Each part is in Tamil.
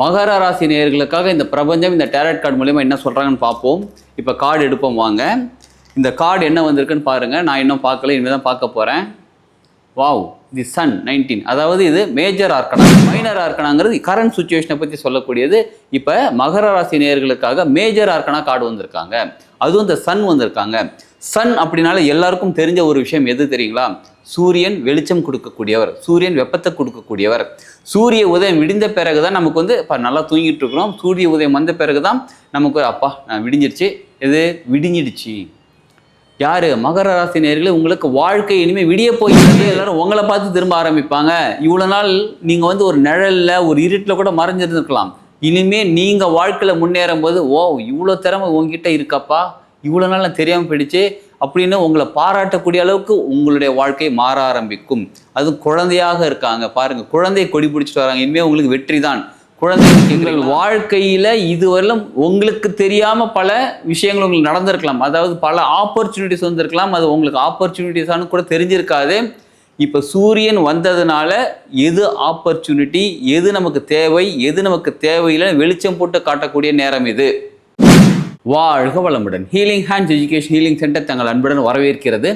மகர ராசி நேயர்களுக்காக இந்த பிரபஞ்சம் இந்த டேரட் கார்டு மூலயமா என்ன சொல்கிறாங்கன்னு பார்ப்போம். இப்போ கார்டு எடுப்போம் வாங்க. இந்த கார்டு என்ன வந்திருக்குன்னு பாருங்கள் நான் இன்னும் பார்க்கல இனிமேல் தான் பார்க்க போகிறேன் வாவ் தி சன் நைன்டீன் அதாவது இது மேஜர் ஆர்க்கனா மைனர் ஆர்கனாங்கிறது கரண்ட் சுச்சுவேஷனை பற்றி சொல்லக்கூடியது. இப்போ மகர ராசி நேயர்களுக்காக மேஜர் ஆர்க்கனா கார்டு வந்திருக்காங்க. அதுவும் இந்த சன் வந்திருக்காங்க. சன் அப்படின்னால எல்லாருக்கும் தெரிஞ்ச ஒரு விஷயம் எது தெரியுங்களா? சூரியன் வெளிச்சம் கொடுக்கக்கூடியவர் சூரியன் வெப்பத்தை கொடுக்கக்கூடியவர். சூரிய உதயம் விடிந்த பிறகு தான் நமக்கு வந்து இப்போ நல்லா தூங்கிட்டு இருக்கிறோம். சூரிய உதயம் வந்த பிறகு தான் நமக்கு அப்பா விடிஞ்சிருச்சு. எது? விடிஞ்சிடுச்சு. யாரு? மகர ராசி நேயர்களே உங்களுக்கு வாழ்க்கை இனிமே விடிய போகிறது. எல்லாரும் உங்களை பார்த்து திரும்ப ஆரம்பிப்பாங்க. இவ்வளவு நாள் நீங்க வந்து ஒரு நிழல்ல ஒரு இருட்டில் கூட மறைஞ்சிருந்துருக்கலாம். இனிமே நீங்க வாழ்க்கையில முன்னேறும் போது ஓ இவ்வளோ திறமை உங்ககிட்ட இருக்கப்பா? இவ்வளோ நாள் நான் தெரியாம போயிடுச்சு. அப்படின்னு உங்களை பாராட்டக்கூடிய அளவுக்கு உங்களுடைய வாழ்க்கை மாற ஆரம்பிக்கும். அதுவும் குழந்தையாக இருக்காங்க. பாருங்க குழந்தையை கொடி பிடிச்சிட்டு வராங்க. இனிமே உங்களுக்கு வெற்றி தான் குழந்தை எங்கள் வாழ்க்கையில இதுவரையிலும் உங்களுக்கு தெரியாம பல விஷயங்கள் உங்களுக்கு நடந்திருக்கலாம். அதாவது பல ஆப்பர்ச்சுனிட்டிஸ் வந்திருக்கலாம். அது உங்களுக்கு ஆப்பர்ச்சுனிட்டிஸானு கூட தெரிஞ்சிருக்காது. இப்போ சூரியன் வந்ததுனால எது ஆப்பர்ச்சுனிட்டி எது நமக்கு தேவை எது நமக்கு தேவையில்லை வெளிச்சம் போட்டு காட்டக்கூடிய நேரம் இது. வாழ்க வளமுடன். Healing hands education healing centre தங்கள் அன்புடன் வரவேற்கிறது.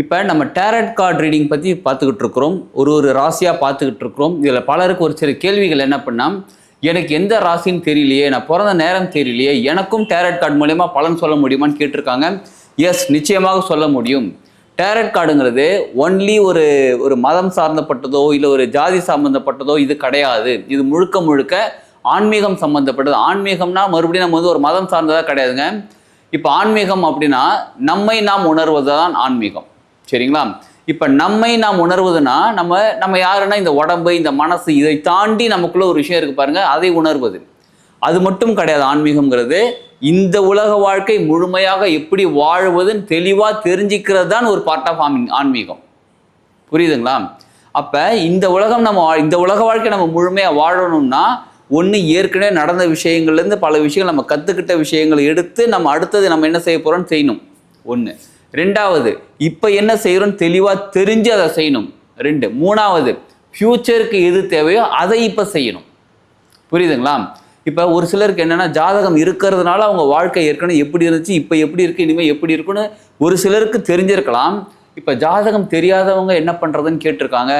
இப்போ நம்ம டேரட் கார்டு ரீடிங் பற்றி பார்த்துக்கிட்டு இருக்கிறோம். ஒரு ஒரு ராசியாக பார்த்துக்கிட்டு இருக்கிறோம். இதில் பலருக்கு ஒரு சில கேள்விகள் என்ன பண்ணால் எனக்கு எந்த ராசின்னு தெரியலையே நான் பிறந்த நேரம் தெரியலையே எனக்கும் டேரட் கார்டு மூலயமா பலன் சொல்ல முடியுமான்னு கேட்டிருக்காங்க. எஸ் நிச்சயமாக சொல்ல முடியும். டேரட் கார்டுங்கிறது ஒன்லி ஒரு ஒரு மதம் சார்ந்தப்பட்டதோ இல்லை ஒரு ஜாதி சம்மந்தப்பட்டதோ இது கிடையாது. இது முழுக்க முழுக்க ஆன்மீகம் சம்மந்தப்பட்டது ஆன்மீகம்னா மறுபடியும் நம்ம வந்து ஒரு மதம் சார்ந்ததாக கிடையாதுங்க. இப்போ ஆன்மீகம் அப்படின்னா நம்மை நாம் உணர்வது தான் ஆன்மீகம். சரிங்களா? இப்போ நம்மை நாம் உணர்வதுனா நம்ம நம்ம யாருன்னா இந்த உடம்பு இந்த மனசு இதை தாண்டி நமக்குள்ள ஒரு விஷயம் இருக்கு பாருங்க அதை உணர்வது. அது மட்டும் கிடையாது ஆன்மீகம்ங்கிறது. இந்த உலக வாழ்க்கை முழுமையாக எப்படி வாழ்வதுன்னு தெளிவாக தெரிஞ்சுக்கிறது தான் ஒரு பார்ட் ஆஃப் ஆன்மீகம். புரியுதுங்களா? அப்போ இந்த உலகம் நம்ம வா- இந்த உலக வாழ்க்கை நம்ம முழுமையாக வாழணும்னா ஒன்று ஏற்கனவே நடந்த விஷயங்கள்லேருந்து பல விஷயங்கள் நம்ம கற்றுக்கிட்ட விஷயங்களை எடுத்து நம்ம அடுத்தது நம்ம என்ன செய்ய போகிறோம்னு செய்யணும். ஒன்று ரெண்டாவது இப்போ என்ன செய்கிறோன்னு தெளிவாக தெரிஞ்சு அதை செய்யணும். ரெண்டு மூணாவது ஃப்யூச்சருக்கு எது தேவையோ அதை இப்போ செய்யணும். புரியுதுங்களா? இப்போ ஒரு சிலருக்கு என்னென்னா ஜாதகம் இருக்கிறதுனால அவங்க வாழ்க்கை ஏற்கனவே எப்படி இருந்துச்சு இப்போ எப்படி இருக்குது இனிமேல் எப்படி இருக்குன்னு ஒரு சிலருக்கு தெரிஞ்சிருக்கலாம். இப்போ ஜாதகம் தெரியாதவங்க என்ன பண்ணுறதுன்னு கேட்டிருக்காங்க.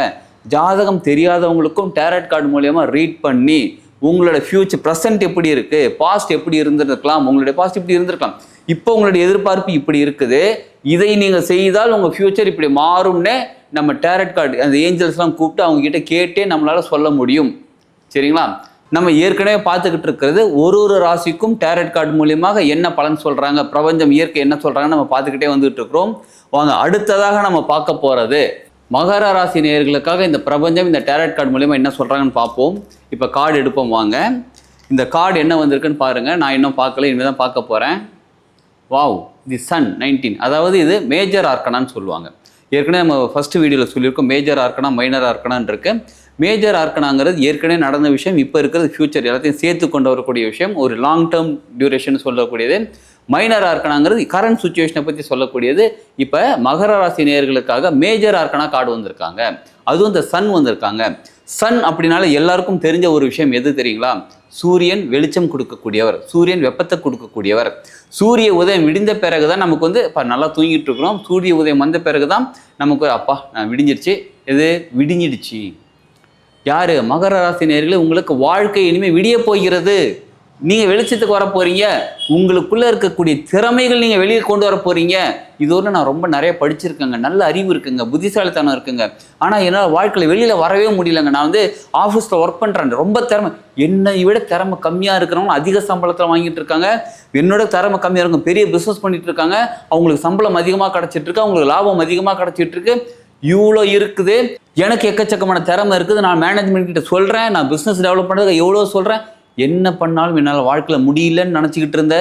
ஜாதகம் தெரியாதவங்களுக்கும் டேரட் கார்டு மூலயமா ரீட் பண்ணி உங்களோட ஃபியூச்சர் ப்ரெசன்ட் எப்படி இருக்கு பாஸ்ட் எப்படி இருந்திருக்கலாம் உங்களுடைய பாஸ்ட் இப்படி இருந்திருக்கலாம். இப்போ உங்களுடைய எதிர்பார்ப்பு இப்படி இருக்குது. இதை நீங்கள் செய்தால் உங்கள் ஃபியூச்சர் இப்படி மாறும்னே நம்ம டேரட் கார்டு அந்த ஏஞ்சல்ஸ்லாம் கூப்பிட்டு அவங்ககிட்ட கேட்டே நம்மளால் சொல்ல முடியும். சரிங்களா? நம்ம ஏற்கனவே பார்த்துக்கிட்டு இருக்கிறது ஒரு ஒரு ராசிக்கும் டேரட் கார்டு மூலியமாக என்ன பலன் சொல்கிறாங்க பிரபஞ்சம் இயற்கை என்ன சொல்கிறாங்கன்னு நம்ம பார்த்துக்கிட்டே வந்துகிட்டு இருக்கிறோம். வாங்க அடுத்ததாக நம்ம பார்க்க போகிறது மகர ராசி நேயர்களுக்காக இந்த பிரபஞ்சம் இந்த டேரட் கார்டு மூலிமா என்ன சொல்கிறாங்கன்னு பார்ப்போம். இப்போ கார்டு எடுப்போம் வாங்க. இந்த கார்டு என்ன வந்திருக்குன்னு பாருங்கள் நான் இன்னும் பார்க்கல இனிமேல் தான் பார்க்க போகிறேன் வாவ் தி சன் நைன்டீன் அதாவது இது மேஜர் ஆர்கனான்னு சொல்லுவாங்க. ஏற்கனவே நம்ம ஃபஸ்ட்டு வீடியோவில் சொல்லியிருக்கோம் மேஜர் ஆர்கனா மைனர் ஆர்கனான் இருக்கு. மேஜர் ஆர்கனாங்கிறது ஏற்கனவே நடந்த விஷயம் இப்போ இருக்கிறது ஃபியூச்சர் எல்லாத்தையும் சேர்த்து கொண்டு வரக்கூடிய விஷயம் ஒரு லாங் டேர்ம் டியூரேஷன் சொல்லக்கூடியது. மைனராக இருக்கணாங்கிறது கரண்ட் சுச்சுவேஷனை பற்றி சொல்லக்கூடியது. இப்போ மகர ராசி நேர்களுக்காக மேஜர் ஆர்க்கனா கார்டு வந்திருக்காங்க. அதுவும் இந்த சன் வந்திருக்காங்க. சன் அப்படின்னால எல்லாருக்கும் தெரிஞ்ச ஒரு விஷயம் எது தெரியுங்களா? சூரியன் வெளிச்சம் கொடுக்கக்கூடியவர். சூரியன் வெப்பத்தை கொடுக்கக்கூடியவர். சூரிய உதயம் விடிந்த பிறகு தான் நமக்கு வந்து இப்போ நல்லா தூங்கிட்டு இருக்கிறோம். சூரிய உதயம் வந்த பிறகு தான் நமக்கு அப்பா நான் விடிஞ்சிருச்சு. எது? விடிஞ்சிடுச்சு. யாரு? மகர ராசி நேயர்களே உங்களுக்கு வாழ்க்கை இனிமேல் விடிய போகிறது. நீங்க வெளிச்சத்துக்கு வர போறீங்க உங்களுக்குள்ள இருக்கக்கூடிய திறமைகள் நீங்க வெளியே கொண்டு வர போறீங்க. இதோட நான் ரொம்ப நிறைய படிச்சிருக்கேங்க. நல்ல அறிவு இருக்குங்க புத்திசாலித்தனம் இருக்குங்க. ஆனா என்னால் வாழ்க்கையில வெளியில வரவே முடியலங்க. நான் வந்து ஆஃபீஸில் ஒர்க் பண்றேன். ரொம்ப திறமை. என்னை விட திறமை கம்மியா இருக்கிறவங்க அதிக சம்பளத்தில் வாங்கிட்டு இருக்காங்க. என்னோட திறமை கம்மியா இருக்கும். பெரிய பிசினஸ் பண்ணிட்டு இருக்காங்க. அவங்களுக்கு சம்பளம் அதிகமாக கிடைச்சிட்டு இருக்கு. அவங்களுக்கு லாபம் அதிகமாக கிடைச்சிட்டு இருக்கு. இவ்வளோ இருக்குது. எனக்கு எக்கச்சக்கமான திறமை இருக்குது. நான் மேனேஜ்மெண்ட் கிட்ட சொல்கிறேன் நான் பிஸ்னஸ் டெவலப் பண்ணுறதுக்கு எவ்வளோ சொல்கிறேன் என்ன பண்ணாலும் என்னால் வாழ்க்கையில் முடியலன்னு நினச்சிக்கிட்டு இருந்த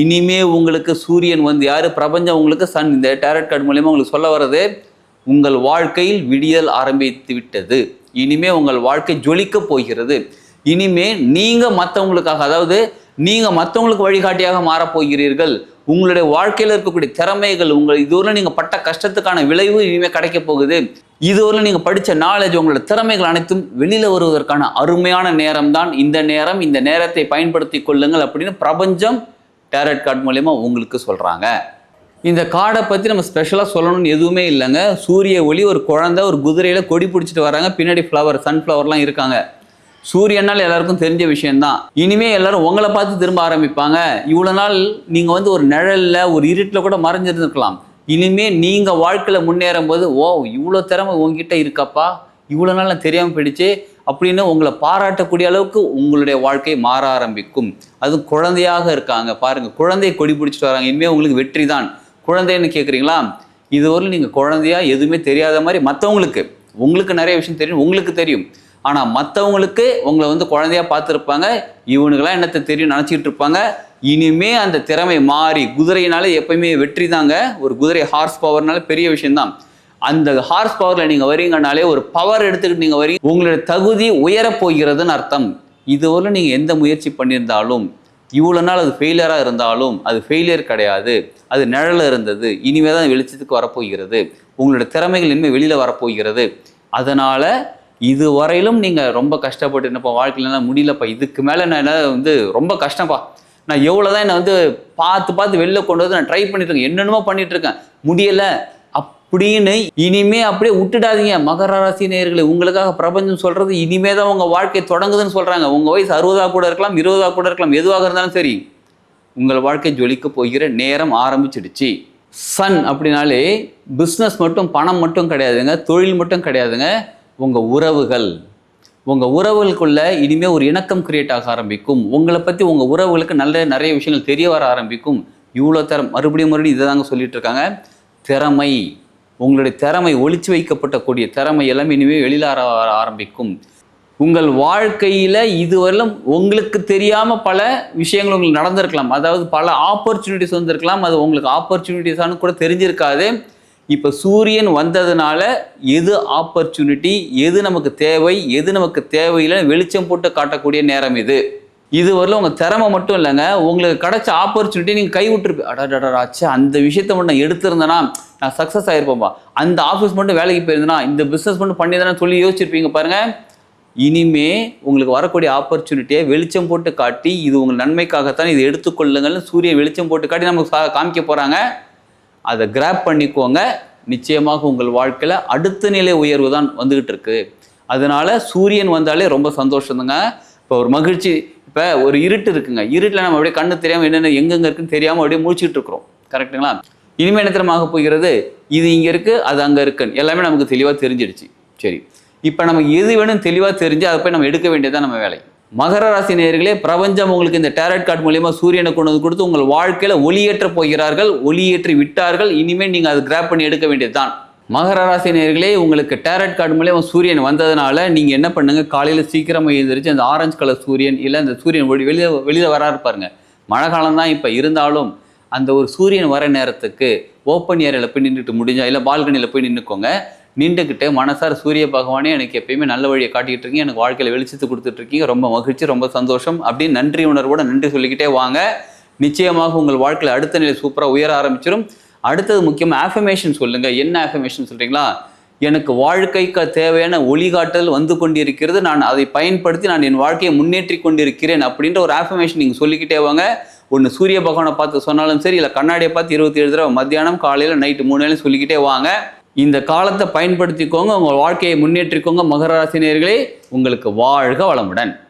இனிமே உங்களுக்கு சூரியன் வந்து யார்? பிரபஞ்சம் உங்களுக்கு சன். இந்த டேரட் கார்டு மூலயமா உங்களுக்கு சொல்ல வர்றது உங்கள் வாழ்க்கையில் விடியல் ஆரம்பித்து விட்டது. இனிமே உங்கள் வாழ்க்கை ஜொலிக்க போகிறது. இனிமே நீங்கள் மற்றவங்களுக்காக அதாவது நீங்கள் மற்றவங்களுக்கு வழிகாட்டியாக மாறப்போகிறீர்கள் உங்களுடைய வாழ்க்கையில் இருக்கக்கூடிய திறமைகள் உங்கள் இதுவரை நீங்கள் பட்ட கஷ்டத்துக்கான விளைவு இனிமேல் கிடைக்க போகுது. இதுவரை நீங்கள் படித்த நாலேஜ் உங்களோட திறமைகள் அனைத்தும் வெளியில் வருவதற்கான அருமையான நேரம் தான் இந்த நேரம் இந்த நேரத்தை பயன்படுத்தி கொள்ளுங்கள் அப்படின்னு பிரபஞ்சம் டேரட் கார்டு மூலயமா உங்களுக்கு சொல்கிறாங்க இந்த காடை பற்றி நம்ம ஸ்பெஷலாக சொல்லணும்னு எதுவுமே இல்லைங்க. சூரிய ஒளி ஒரு குழந்தை ஒரு குதிரையில் கொடி பிடிச்சிட்டு வராங்க. பின்னாடி ஃப்ளவர் சன்ஃப்ளவர்லாம் இருக்காங்க. சூரியனால் எல்லாருக்கும் தெரிஞ்ச விஷயம்தான். இனிமே எல்லாரும் உங்களை பார்த்து திரும்ப ஆரம்பிப்பாங்க. இவ்வளோ நாள் நீங்கள் வந்து ஒரு நிழலில் ஒரு இருட்டில் கூட மறைஞ்சிருந்துருக்கலாம். இனிமே நீங்கள் வாழ்க்கையில் முன்னேறும் போது ஓ இவ்வளோ திறமை உங்ககிட்ட இருக்கப்பா? இவ்வளோ நாள் நான் தெரியாமல் போயிடுச்சு. அப்படின்னு உங்களை பாராட்டக்கூடிய அளவுக்கு உங்களுடைய வாழ்க்கை மாற ஆரம்பிக்கும். அதுவும் குழந்தையாக இருக்காங்க. பாருங்க குழந்தையை கொடி பிடிச்சிட்டு வராங்க. இனிமேல் உங்களுக்கு வெற்றி தான் குழந்தைன்னு கேட்குறீங்களா இதுவரை நீங்கள் குழந்தையா எதுவுமே தெரியாத மாதிரி மற்றவங்களுக்கு உங்களுக்கு நிறைய விஷயம் தெரியும் உங்களுக்கு தெரியும். ஆனால் மற்றவங்களுக்கு உங்களை வந்து குழந்தையா பார்த்துருப்பாங்க. இவனுக்கெல்லாம் என்னத்தை தெரியும் நினச்சிக்கிட்டு இருப்பாங்க இனிமே அந்த திறமை மாறி குதிரையினால எப்பயுமே வெற்றி தாங்க. ஒரு குதிரை ஹார்ஸ் பவர்னால பெரிய விஷயம்தான். அந்த ஹார்ஸ் பவரில் நீங்கள் வரீங்கனாலே ஒரு பவர் எடுத்துக்கிட்டு நீங்கள் வரீங்க உங்களுடைய தகுதி உயரப் போகிறதுன்னு அர்த்தம். இதுவரை நீங்கள் எந்த முயற்சி பண்ணியிருந்தாலும் இவ்வளோ நாள் அது ஃபெயிலியராக இருந்தாலும் அது ஃபெயிலியர் கிடையாது. அது நிழல இருந்தது. இனிமே தான் வெளிச்சத்துக்கு வரப்போகிறது. உங்களோட திறமைகள் இனிமேல் வெளியில் வரப்போகிறது. அதனால் இது வரையிலும் நீங்கள் ரொம்ப கஷ்டப்பட்டு என்னப்பா வாழ்க்கையிலலாம் முடியலப்பா இதுக்கு மேலே நான் என்ன வந்து ரொம்ப கஷ்டப்பா நான் எவ்வளோ தான் என்னை வந்து பார்த்து பார்த்து வெளில கொண்டு வந்து நான் ட்ரை பண்ணிட்டு இருக்கேன். என்னென்னமோ பண்ணிட்டு இருக்கேன். முடியலை. அப்படின்னு இனிமே அப்படியே விட்டுடாதீங்க. மகர ராசி நேர்களை உங்களுக்காக பிரபஞ்சம் சொல்கிறது இனிமே தான் உங்கள் வாழ்க்கை தொடங்குதுன்னு சொல்கிறாங்க உங்கள் வயசு அறுபதாக கூட இருக்கலாம் இருபதாக கூட இருக்கலாம் எதுவாக இருந்தாலும் சரி. உங்கள் வாழ்க்கை ஜொலிக்க போகிற நேரம் ஆரம்பிச்சிடுச்சு. சன் அப்படின்னாலே பிஸ்னஸ் மட்டும் பணம் மட்டும் கிடையாதுங்க. தொழில் மட்டும் கிடையாதுங்க. உங்கள் உறவுகள் உங்கள் உறவுகளுக்குள்ள இனிமேல் ஒரு இணக்கம் கிரியேட் ஆக ஆரம்பிக்கும். உங்களை பற்றி உங்கள் உறவுகளுக்கு நல்ல நிறைய விஷயங்கள் தெரிய வர ஆரம்பிக்கும். இவ்வளோ தரம் மறுபடியும் மறுபடியும் இதை தாங்க சொல்லிட்டு இருக்காங்க. திறமை உங்களுடைய திறமை ஒழிச்சு வைக்கப்பட்ட கூடிய திறமை எல்லாமே இனிமேல் வெளியில் ஆர வர ஆரம்பிக்கும். உங்கள் வாழ்க்கையில் இதுவரையிலும் உங்களுக்கு தெரியாமல் பல விஷயங்கள் உங்களுக்கு நடந்திருக்கலாம். அதாவது பல ஆப்பர்ச்சுனிட்டிஸ் வந்திருக்கலாம். அது உங்களுக்கு ஆப்பர்ச்சுனிட்டிஸானு கூட தெரிஞ்சிருக்காது. இப்போ சூரியன் வந்ததுனால எது ஆப்பர்ச்சுனிட்டி எது நமக்கு தேவை எது நமக்கு தேவையில்லை வெளிச்சம் போட்டு காட்டக்கூடிய நேரம் இது. இதுவரையிலும் உங்கள் திறமை மட்டும் இல்லைங்க. உங்களுக்கு கிடைச்ச ஆப்பர்ச்சுனிட்டி நீங்கள் கை விட்டுருப்பீ அடாடா அந்த விஷயத்த மட்டும் நான் எடுத்திருந்தேனா நான் சக்ஸஸ் ஆகிருப்போம்பா அந்த ஆஃபீஸ் மட்டும் வேலைக்கு போயிருந்தேன்னா இந்த பிஸ்னஸ் மட்டும் பண்ணியிருந்தேனா சொல்லி யோசிச்சிருப்பீங்க பாருங்கள் இனிமே உங்களுக்கு வரக்கூடிய ஆப்பர்ச்சுனிட்டியை வெளிச்சம் போட்டு காட்டி இது உங்கள் நன்மைக்காகத்தான் இதை எடுத்துக்கொள்ளுங்கள்னு சூரியன் வெளிச்சம் போட்டு காட்டி நமக்கு காமிக்க போகிறாங்க அதை கிராப் பண்ணிக்கோங்க. நிச்சயமாக உங்கள் வாழ்க்கையில் அடுத்த நிலை உயர்வு தான் வந்துகிட்டு இருக்கு. அதனால சூரியன் வந்தாலே ரொம்ப சந்தோஷம்தாங்க இப்போ ஒரு மகிழ்ச்சி இப்போ ஒரு இருட்டு இருக்குங்க. இருட்டில் நம்ம அப்படியே கண்ணு தெரியாமல் என்னென்ன எங்கெங்க இருக்குன்னு தெரியாமல் அப்படியே முழிச்சிட்டு இருக்கிறோம். கரெக்ட்டுங்களா இனிமேல் என்ன போகிறது? இது இங்கே இருக்குது அது அங்கே இருக்குன்னு. எல்லாமே நமக்கு தெளிவாக தெரிஞ்சிடுச்சு. சரி. இப்போ நமக்கு எது வேணும் தெளிவாக தெரிஞ்சு அதை போய் நம்ம எடுக்க வேண்டியதான் நம்ம வேலை. மகர ராசி நேர்களே பிரபஞ்சம் உங்களுக்கு இந்த டேரட் கார்டு மூலியமாக சூரியனை கொண்டு வந்து கொடுத்து உங்கள் வாழ்க்கையில் ஒளியேற்ற போகிறார்கள் ஒளியேற்றி விட்டார்கள் இனிமேல் நீங்கள் அதை கிராப் பண்ணி எடுக்க வேண்டியதுதான். மகர ராசி நேர்களே உங்களுக்கு டேரட் கார்டு மூலியமாக சூரியன் வந்ததுனால நீங்கள் என்ன பண்ணுங்கள் காலையில் சீக்கிரமாக எழுந்திரிச்சு அந்த ஆரஞ்சு கலர் சூரியன் இல்லை அந்த சூரியன் ஒளி வெளியே வெளியில வரா இருப்பாருங்க மழை காலம் தான் இப்போ இருந்தாலும் அந்த ஒரு சூரியன் வர நேரத்துக்கு ஓப்பன் ஏரியில் போய் நின்றுட்டு முடிஞ்சா இல்லை பால்கனியில் போய் நின்றுக்கோங்க நின்றுக்கிட்டு மனசார சூரிய பகவானே எனக்கு எப்பயுமே நல்ல வழியை காட்டிக்கிட்டு இருக்கீங்க. எனக்கு வாழ்க்கையில் வெளிச்சத்து கொடுத்துட்டு இருக்கீங்க. ரொம்ப மகிழ்ச்சி ரொம்ப சந்தோஷம் அப்படின்னு நன்றி உணர்வோட நன்றி சொல்லிக்கிட்டே வாங்க. நிச்சயமாக உங்கள் வாழ்க்கையில் அடுத்த நிலை சூப்பராக உயர ஆரம்பிச்சிடும் அடுத்தது முக்கியமாக ஆஃபமேஷன் சொல்லுங்க. என்ன ஆஃபமேஷன் சொல்றீங்களா? எனக்கு வாழ்க்கைக்கு தேவையான ஒளிகாட்டல் வந்து கொண்டிருக்கிறது. நான் அதை பயன்படுத்தி நான் என் வாழ்க்கையை முன்னேற்றி கொண்டிருக்கிறேன் அப்படின்ற ஒரு ஆஃபர்மேஷன் நீங்கள் சொல்லிக்கிட்டே வாங்க. ஒன்று சூரிய பகவானை பார்த்து சொன்னாலும் சரி இல்லை கண்ணாடியை பார்த்து இருபத்தி ஏழு தடவை மத்தியானம் காலையில் நைட்டு மூணு வேளையும் சொல்லிக்கிட்டே வாங்க. இந்த காலத்தை பயன்படுத்திக்கோங்க உங்கள் வாழ்க்கையை முன்னேற்றிக்கோங்க. மகராசினியர்களே உங்களுக்கு வாழ்க வளமுடன்.